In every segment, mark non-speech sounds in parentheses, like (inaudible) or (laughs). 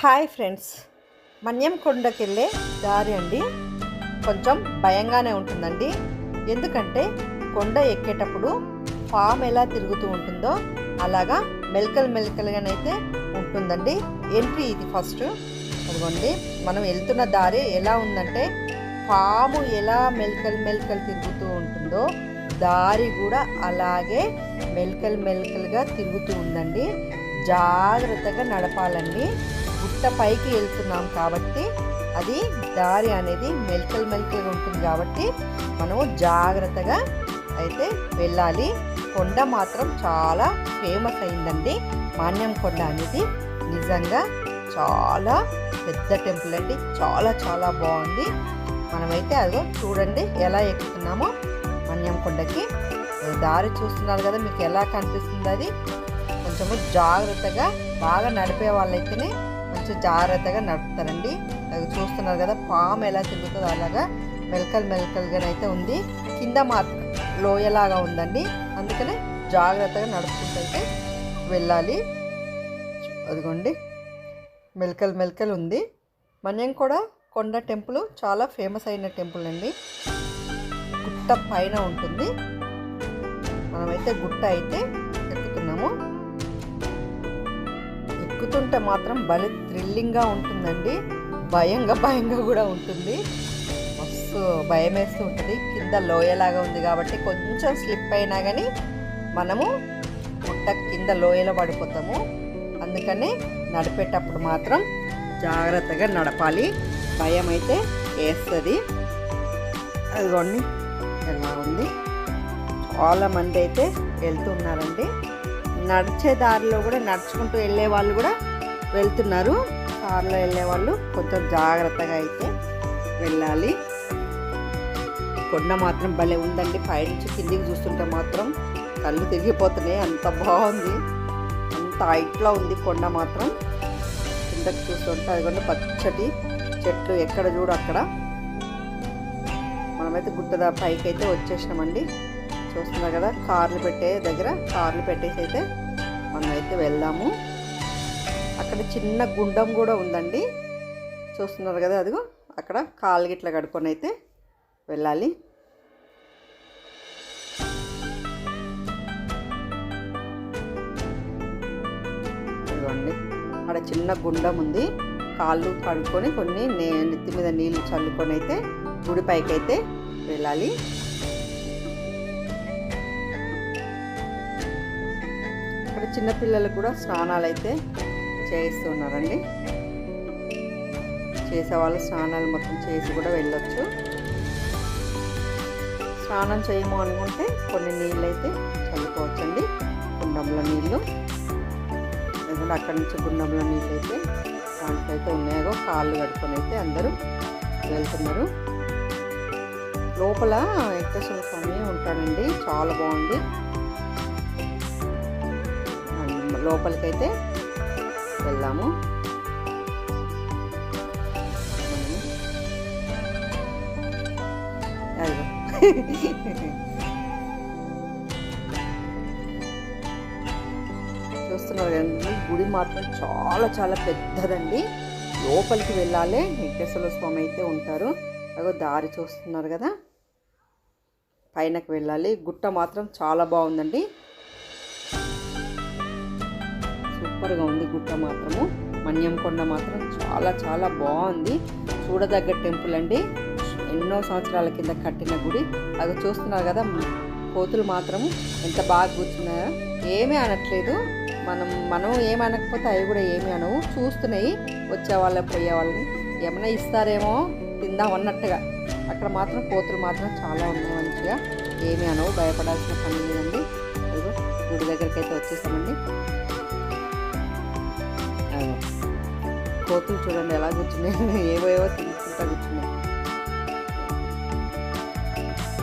Hi friends. మన్యం కొండకి వెళ్ళే దారి అండి. కొంచెం భయంగానే ఉంటుందండి. ఎందుకంటే కొండ ఎక్కేటప్పుడు ఫామ్ ఎలా తిరుగుతూ ఉంటుందో అలాగా మెలకలు మెలకలుగానైతే ఉంటుందండి. ఎంట్రీ ఇది ఫస్ట్. అదిగోండి. మనం వెళ్తున్న దారి ఎలా ఉందంటే పాము ఎలా మెలకలు మెలకలు తిరుగుతూ ఉంటుందో దారి కూడా అలాగే మెలకలు మెలకలుగా తిరుగుతూ ఉందండి. జాగ్రత్తగా నడపాలండి. గుట్ట పైకి వెళ్తున్నాం కాబట్టి అది దారి అనేది మెలకలు మెలకలుగా ఉంటుంది కాబట్టి మనము జాగ్రత్తగా అయితే వెళ్ళాలి. కొండ మాత్రం చాలా ఫేమస్ అయిందండి. మాన్యం కొండ అనేది నిజంగా చాలా పెద్ద టెంపుల్ అండి. చాలా చాలా బాగుంది. మనమైతే అదో చూడండి ఎలా ఎక్కుతున్నామో మన్యం కొండకి. దారి చూస్తున్నారు కదా మీకు ఎలా కనిపిస్తుంది అది? కొంచెము జాగ్రత్తగా బాగా నడిపే వాళ్ళైతేనే మంచి జాగ్రత్తగా నడుపుతారండి. అది చూస్తున్నారు కదా పాము ఎలా తిరుగుతుందో అలాగా మెలకలు మెలకలుగానైతే ఉంది. కింద మాత్రం లోయలాగా ఉందండి. అందుకనే జాగ్రత్తగా నడుపుకుంటూ వెళ్ళాలి. అదిగోండి మెలకలు మెలకలు ఉంది. మన్యం కూడా కొండ టెంపుల్ చాలా ఫేమస్ అయిన టెంపుల్ అండి. గుట్ట పైన ఉంటుంది. మనమైతే గుట్ట అయితే ఎక్కుతున్నాము. ఎక్కుతుంటే మాత్రం భలే థ్రిల్లింగ్గా ఉంటుందండి. భయంగా భయంగా కూడా ఉంటుంది. మస్తు భయం వేస్తూ ఉంటుంది. కింద లోయలాగా ఉంది కాబట్టి కొంచెం స్లిప్ అయినా కానీ మనము గుట్ట కింద లోయలో పడిపోతాము. అందుకని నడిపేటప్పుడు మాత్రం జాగ్రత్తగా నడపాలి. భయం అయితే వేస్తుంది అదిగోండి ఎలా ఉంది. చాలా మంది అయితే వెళ్తున్నారండి. నడిచే దారిలో కూడా నడుచుకుంటూ వెళ్ళే వాళ్ళు కూడా వెళ్తున్నారు. కార్లో వెళ్ళే వాళ్ళు కొంచెం జాగ్రత్తగా అయితే వెళ్ళాలి. కొండ మాత్రం భలే ఉందండి. పైనుంచి కిందికి చూస్తుంటే మాత్రం కళ్ళు తిరిగిపోతున్నాయి. అంత బాగుంది. అంత హైట్లో ఉంది కొండ మాత్రం. కిందకి చూస్తుంటే అదిగోండి పచ్చటి చెట్లు ఎక్కడ చూడు అక్కడ. మనమైతే గుట్టద పైకి అయితే వచ్చేసినామండి. చూస్తున్నారు కదా కార్లు పెట్టే దగ్గర కార్లు పెట్టేసి అయితే మనమైతే అయితే వెళ్దాము. అక్కడ చిన్న గుండం కూడా ఉందండి. చూస్తున్నారు కదా అదిగో అక్కడ కాళ్ళు గిట్ల కడుక్కొని అయితే వెళ్ళాలి. ఇదిగోండి అక్కడ చిన్న గుండం ఉంది. కాళ్ళు కడుక్కొని కొన్ని నెత్తి మీద నీళ్ళు చల్లుకొని అయితే గుడి పైకి అయితే వెళ్ళాలి. ఇక్కడ చిన్నపిల్లలకు కూడా స్నానాలు అయితే చేయిస్తున్నారండి చేసేవాళ్ళు స్నానాలు మొత్తం చేసి కూడా వెళ్ళొచ్చు. స్నానం చేయము అనుకుంటే కొన్ని నీళ్ళు అయితే చల్లుకోవచ్చండి. గుండంలో నీళ్ళు. ఎందుకంటే అక్కడి నుంచి గుండంలో నీళ్ళు అయితే దాంట్లో అయితే ఉన్నాయో కాళ్ళు కడుక్కొని అయితే అందరూ వెళ్తున్నారు. లోపల వెంకటేశ్వర స్వామి ఉంటాడండి. చాలా బాగుంది. లోపలికైతే వెళ్దాము. చూస్తున్నారు కదండి గుడి మాత్రం చాలా చాలా పెద్దదండి. లోపలికి వెళ్ళాలి వెంకటేశ్వర స్వామి అయితే ఉంటారు. అగో దారి చూస్తున్నారు కదా. పైనకి వెళ్ళాలి. గుట్ట మాత్రం చాలా బాగుందండి. సూపర్గా ఉంది గుట్ట మాత్రము. మన్యంకొండ మాత్రం చాలా చాలా బాగుంది. చూడదగ్గ టెంపుల్ అండి. ఎన్నో సంవత్సరాల కింద కట్టిన గుడి. అది చూస్తున్నారు కదా కోతులు మాత్రం ఎంత బాగా కూర్చున్నాయో. ఏమీ అనట్లేదు. మనం మనం ఏమనకపోతే అనకపోతే అవి కూడా ఏమీ అనవు. చూస్తున్నాయి. వచ్చే పోయేవాళ్ళని పోయే వాళ్ళని. ఏమైనా ఇస్తారేమో తిందాం అన్నట్టుగా. అక్కడ మాత్రం కోతులు మాత్రం చాలా ఉన్నాయి మంచిగా. ఏమీ అనవు. భయపడాల్సిన పని లేదండి. గుడి దగ్గరికి అయితే వచ్చేసామండి. కోతులు చూడండి ఎలా కూర్చున్నాయి. ఏవో ఏవో కూర్చున్నాయి.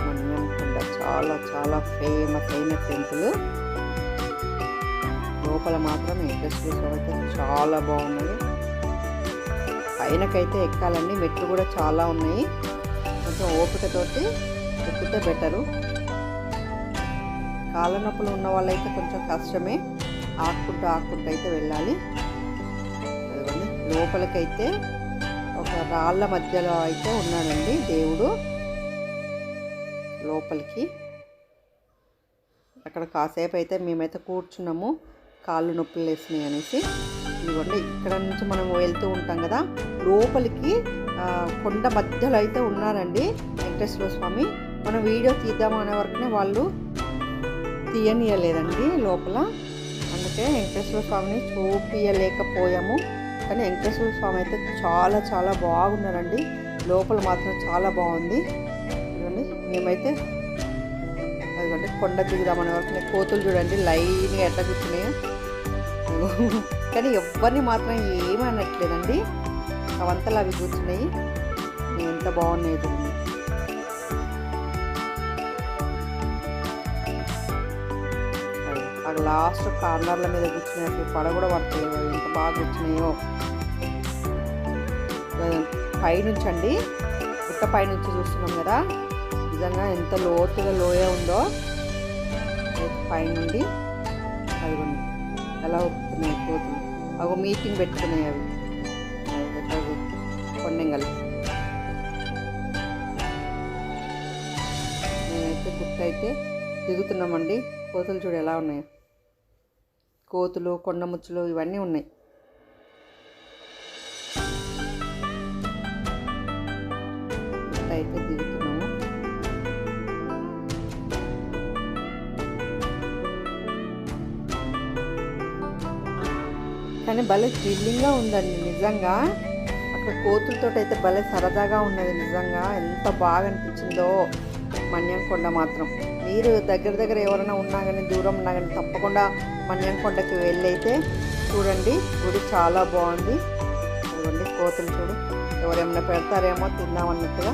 మన్యంకొండ చాలా చాలా ఫేమస్ అయిన టెంపుల్. లోపల మాత్రం వెంకటేశ్వర చాలా బాగున్నది. పైనకైతే ఎక్కాలండి. మెట్లు కూడా చాలా ఉన్నాయి. కొంచెం ఓపికతోటి ఎక్కితే బెటరు. కాళ్ళ నొప్పులు ఉన్న వాళ్ళైతే కొంచెం కష్టమే. ఆక్కుంటూ ఆక్కుంటూ అయితే వెళ్ళాలి. లోపలికైతే ఒక రాళ్ళ మధ్యలో అయితే ఉన్నాడండి దేవుడు. లోపలికి. అక్కడ కాసేపు అయితే మేమైతే కూర్చున్నాము. కాళ్ళు నొప్పులు వేసినాయి అనేసి. ఇదిగోండి ఇక్కడ నుంచి మనం వెళ్తూ ఉంటాం కదా. లోపలికి కొండ మధ్యలో అయితే ఉన్నారండి వెంకటేశ్వర స్వామి. మనం వీడియో తీద్దాం అనే వరకునే వాళ్ళు తీయనీయలేదండి లోపల. అందుకే వెంకటేశ్వర స్వామిని చూపించలేకపోయాము కానీ వెంకటేశ్వర స్వామి అయితే చాలా చాలా బాగున్నారండి. లోపల మాత్రం చాలా బాగుంది. చూడండి మేమైతే అదిగోండి కొండ దిగుదామనే వరకు కోతులు చూడండి లైన్గా ఎట్లా కూర్చున్నాయో. కానీ ఎవరిని మాత్రం ఏమీ అనట్లేదండి అవంతలు అవి కూర్చున్నాయి. ఎంత బాగున్నాయి ఆ లాస్ట్ కార్నర్ల మీద కూర్చున్నట్టు పడ కూడా పడుతుంది ఎంత బాగా కూర్చున్నాయో. పైనుంచి అండి పుట్ట పైనుంచి చూస్తున్నాం కదా. నిజంగా ఎంత లోతుగా లోయ ఉందో. పైనుండి అదిగోండి. ఎలా ఉరుకుతున్నాయి కోతులు ఒక మీటింగ్ పెట్టుకున్నాయి అవి. కొండెంగలు. మేమైతే గుర్తు అయితే దిగుతున్నామండి. కోతులు చూడు ఎలా ఉన్నాయి. కోతులు కొండముచ్చులు ఇవన్నీ ఉన్నాయి. అయితే దిగుతున్నాము. కానీ భలే థ్రిల్లింగ్గా ఉందండి నిజంగా. అక్కడ కోతులతో అయితే భలే సరదాగా ఉన్నది నిజంగా. ఎంత బాగా అనిపించిందో మన్యం కొండ మాత్రం. మీరు దగ్గర దగ్గర ఎవరైనా ఉన్నా కానీ దూరం ఉన్నా కానీ తప్పకుండా మన్యం కొండకి వెళ్ళైతే చూడండి గుడి చాలా బాగుంది. చూడండి కోతులు చూడు. ఎవరేమైనా పెడతారేమో తిందామన్నట్టుగా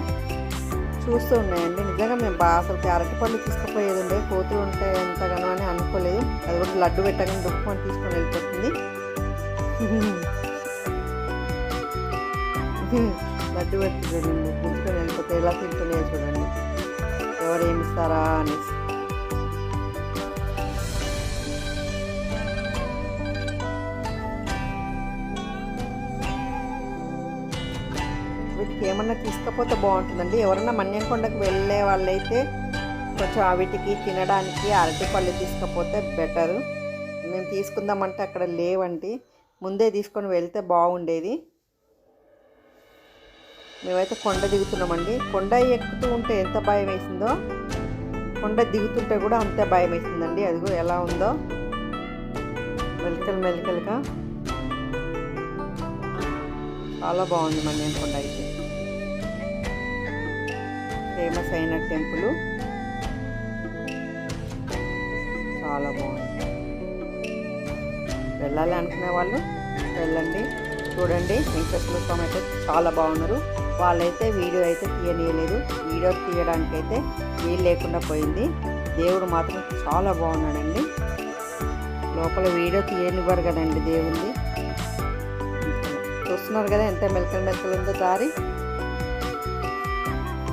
చూస్తూ ఉన్నాయండి. నిజంగా మేము బాగా అసలు అరటి పళ్ళు తీసుకుపోయేది ఉండే కోతులు ఉంటాయి ఎంతగానో అని అనుకోలేదు. అది కూడా లడ్డు పెట్టగానే దుఃఖం తీసుకొని వెళ్ళిపోతుంది. (laughs) లడ్డు పెట్టి చూడండి గుంజుకొని వెళ్ళిపోతే ఎలా తింటున్నాయో చూడండి. ఎవరు ఏమి ఇస్తారా అనేసి వీటికి ఏమన్నా తీసుకపోతే బాగుంటుందండి. ఎవరన్నా మన్యంకొండకు వెళ్ళే వాళ్ళైతే కొంచెం వీటికి తినడానికి అరటిపళ్ళు తీసుకపోతే బెటరు. మేము తీసుకుందామంటే అక్కడ లేవండి. ముందే తీసుకొని వెళ్తే బాగుండేది. మేమైతే కొండ దిగుతున్నామండి. కొండ ఎక్కుతూ ఉంటే ఎంత భయం వేసిందో కొండ దిగుతుంటే కూడా అంతే భయం వేసిందండి. అదిగో ఎలా ఉందో. మెలికలు మెలికలుగా. చాలా బాగుంది మన్యం కొండ అయితే. ఫేమస్ అయిన టెంపుల్. చాలా బాగుంది. వెళ్ళాలి అనుకునే వాళ్ళు వెళ్ళండి. చూడండి. వెంకటేశ్వర స్వామి అయితే చాలా బాగున్నారు. వాళ్ళైతే వీడియో అయితే తీయనీయలేదు. వీడియో తీయడానికి అయితే వీలు లేకుండా పోయింది. దేవుడు మాత్రం చాలా బాగున్నాడండి. లోపల వీడియో తీయనివ్వరు కదండి దేవుడిని చూస్తున్నారు కదా ఎంత మెలకలు మెలకలు ఉందో దారి.